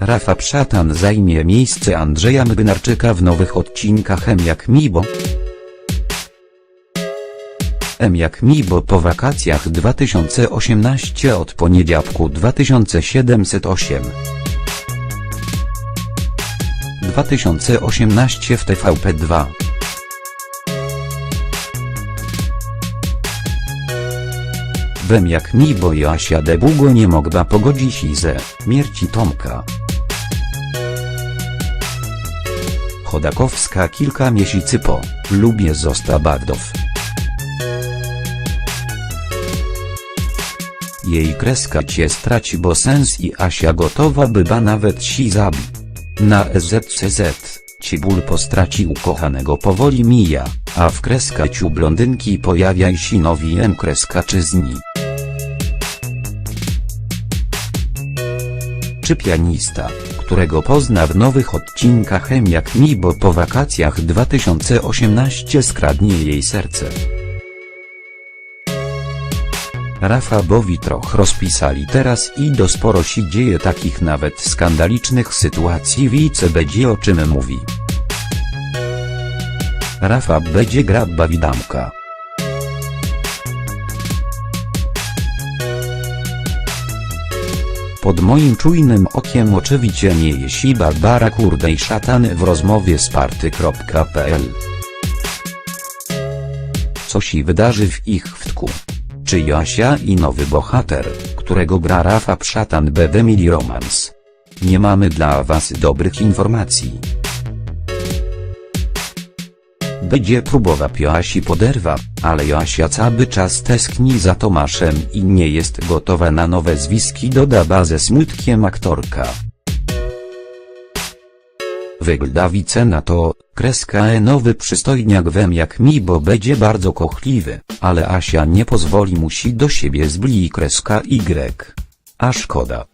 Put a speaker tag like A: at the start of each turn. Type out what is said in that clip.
A: Rafa Przatan zajmie miejsce Andrzeja Młynarczyka w nowych odcinkach M jak Mibo. M jak Mibo po wakacjach 2018 od poniedziałku 2708. 2018 w TVP2. Wem jak mi bo Joasia de długo nie mogła pogodzić się ze śmierci Tomka. Chodakowska kilka miesięcy po lubie zosta Bardow. Jej kreska cię straci bo sens i Asia gotowa by ba nawet si zabi. Na SZCZ, Cibul po straci ukochanego powoli mija, a w kreskaczu blondynki pojawia się nowi M kreskaczyzni. Czy pianista, którego pozna w nowych odcinkach M jak mi bo po wakacjach 2018 skradnie jej serce. Rafa Bowi troch rozpisali teraz i do sporo się dzieje takich nawet skandalicznych sytuacji wice będzie o czym mówi. Rafa będzie gra bawidamka. Pod moim czujnym okiem oczywiście nie jeśli Barbara Kurdej szatany w rozmowie z party.pl. Co się wydarzy w ich wtku? Czy Joasia i nowy bohater, którego gra Rafa Przatan będą mieli romans? Nie mamy dla was dobrych informacji. Będzie próbowa Joasi poderwa, ale Joasia cały czas teskni za Tomaszem i nie jest gotowa na nowe zwiski doda bazę smutkiem aktorka. Wygląda wice na to, kreska e nowy przystojniak wem jak mi bo będzie bardzo kochliwy, ale Asia nie pozwoli musi do siebie zbli kreska Y. A szkoda.